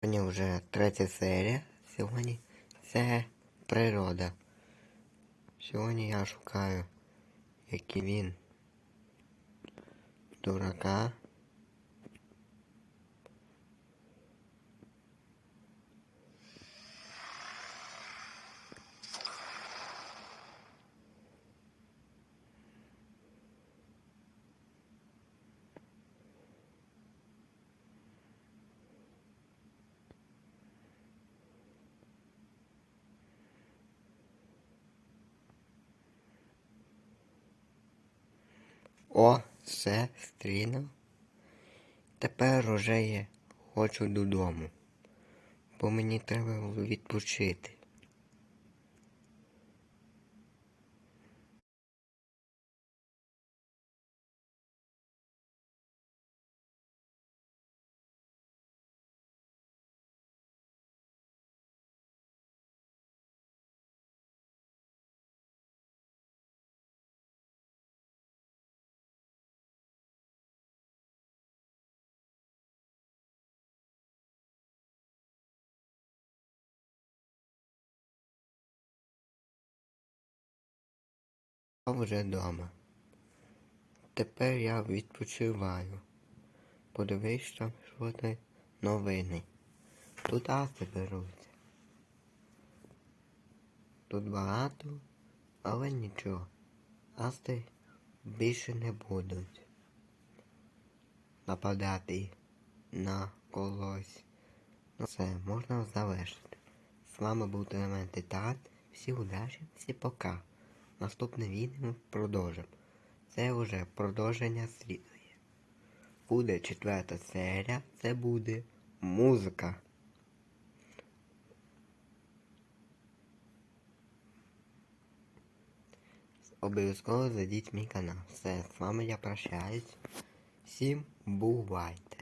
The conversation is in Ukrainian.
Сьогодні вже третя серія. Сьогодні це природа. Сьогодні я шукаю, який він дурака. О, все, стріна. Тепер уже я хочу додому, бо мені треба відпочити. Я вже вдома. Тепер я відпочиваю. Подивись там, що ти новини. Тут аси беруться. Тут багато, але нічого. Асти більше не будуть нападати на когось. Ну все, можна завершити. З вами був Телемент Титан. Всі удачі, всі пока. Наступне відео продовжимо. Це вже продовження слідує. Буде четверта серія, це буде музика. Обов'язково зайдіть мій канал. Все, з вами я прощаюсь. Всім бувайте!